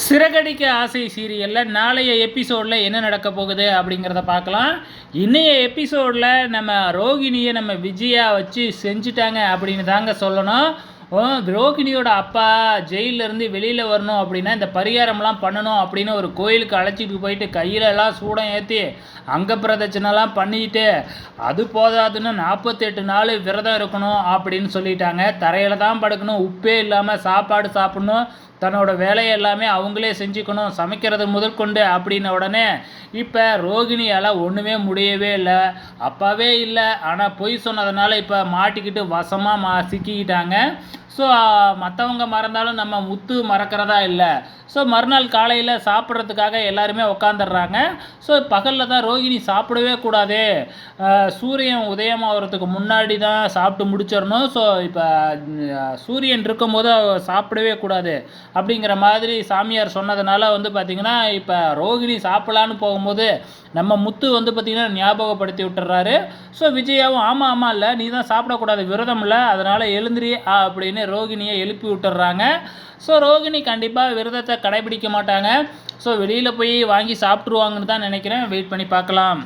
சிறகடிக்க ஆசை சீரியலில் நாளைய எபிசோடில் என்ன நடக்க போகுது அப்படிங்கிறத பார்க்கலாம். இன்றைய எபிசோடில் நம்ம ரோகிணியை நம்ம விஜயா வச்சு செஞ்சுட்டாங்க அப்படின்னு தாங்க சொல்லணும். ஓ, ரோகிணியோட அப்பா ஜெயிலிருந்து வெளியில் வரணும் அப்படின்னா இந்த பரிகாரம்லாம் பண்ணணும் அப்படின்னு ஒரு கோயிலுக்கு அழைச்சிட்டு போயிட்டு கையிலலாம் சூடம் ஏற்றி அங்க பிரதட்சணைலாம் பண்ணிட்டு அது போதாதுன்னு நாற்பத்தெட்டு நாள் விரதம் இருக்கணும் அப்படின்னு சொல்லிட்டாங்க. தரையில் தான் படுக்கணும் உப்பே இல்லாமல் சாப்பாடு சாப்பிடணும். தன்னோட வேலையை எல்லாமே அவங்களே செஞ்சுக்கணும் சமைக்கிறது முதற்கொண்டு அப்படின்ன உடனே இப்போ ரோகிணியால் ஒன்றுமே முடியவே இல்லை. அப்பாவே இல்லை. ஆனால் பொய் சொன்னதுனால இப்போ மாட்டிக்கிட்டு வசமாக மா சிக்கிக்கிட்டாங்க. ஸோ மற்றவங்க மறந்தாலும் நம்ம முத்து மறக்கிறதா இல்லை. ஸோ மறுநாள் காலையில் சாப்பிட்றதுக்காக எல்லாருமே உக்காந்துடுறாங்க. ஸோ பகலில் தான் ரோகிணி சாப்பிடவே கூடாது. சூரியன் உதயமாகிறதுக்கு முன்னாடி தான் சாப்பிட்டு முடிச்சிடணும். ஸோ இப்போ சூரியன் இருக்கும்போது சாப்பிடவே கூடாது. அப்படிங்கிற மாதிரி சாமியார் சொன்னதுனால வந்து பார்த்திங்கன்னா இப்போ ரோகிணி சாப்பிட்லான்னு போகும்போது நம்ம முத்து வந்து பார்த்திங்கன்னா ஞாபகப்படுத்தி விட்டுறாரு ஸோ விஜயாவும் ஆமாம் ஆமாம் இல்லை நீ தான் சாப்பிடக்கூடாது விரதம் இல்லை அதனால் எழுந்திரி ஆ அப்படின்னு ரோகிணியை எழுப்பி விட்டுறாங்க ஸோ ரோகிணி கண்டிப்பாக விரதத்தை கடைபிடிக்க மாட்டாங்க. ஸோ வெளியில் போய் வாங்கி சாப்பிட்ருவாங்கன்னு தான் நினைக்கிறேன். வெயிட் பண்ணி பார்க்கலாம்.